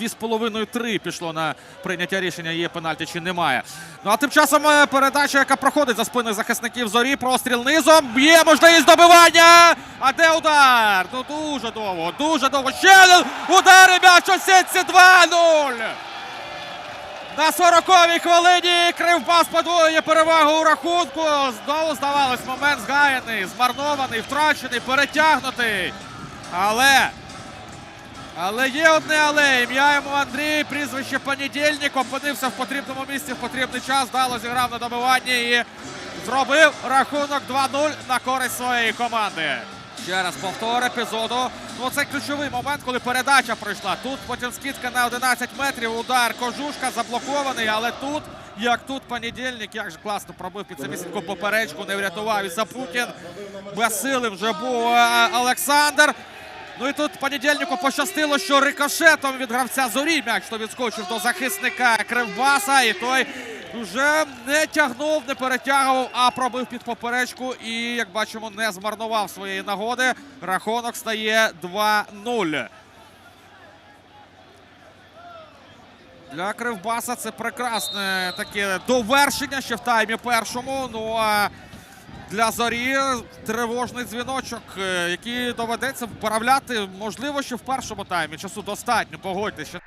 2,5-3 пішло на прийняття рішення, є пенальті чи немає. Ну а тим часом е, передача, яка проходить за спиною захисників зорі, простріл низом. Є можливість добивання. А де удар? Ну дуже довго, дуже довго. Ще один удар м'яч у 2-0. На 40-й хвилині Кривбас подвоює перевагу у рахунку. Знову здавалось, момент згаяний, змарнований, втрачений, перетягнутий. Але. Але є одне але. Ім'я йому Андрій, прізвище Понедільник, опинився в потрібному місці в потрібний час. Дало зіграв на добиванні і зробив рахунок 2-0 на користь своєї команди. Ще раз повтор епізоду. Ну це ключовий момент, коли передача пройшла. Тут потім скидка на 11 метрів. Удар кожушка заблокований, але тут, як тут понедільник, як же класно пробив під самісіньку поперечку, не врятував і Сапутін. Без сили вже був е, Олександр. Ну і тут понедільнику пощастило, що рикошетом від гравця зорі м'яч то відскочив до захисника Кривбаса. І той вже не тягнув, не перетягував, а пробив під поперечку. І, як бачимо, не змарнував своєї нагоди. Рахунок стає 2-0. Для Кривбаса це прекрасне таке довершення ще в таймі першому. Ну а для зорі тривожний дзвіночок, е, який доведеться вправляти, можливо, що в першому таймі. Часу достатньо, погодьтеся.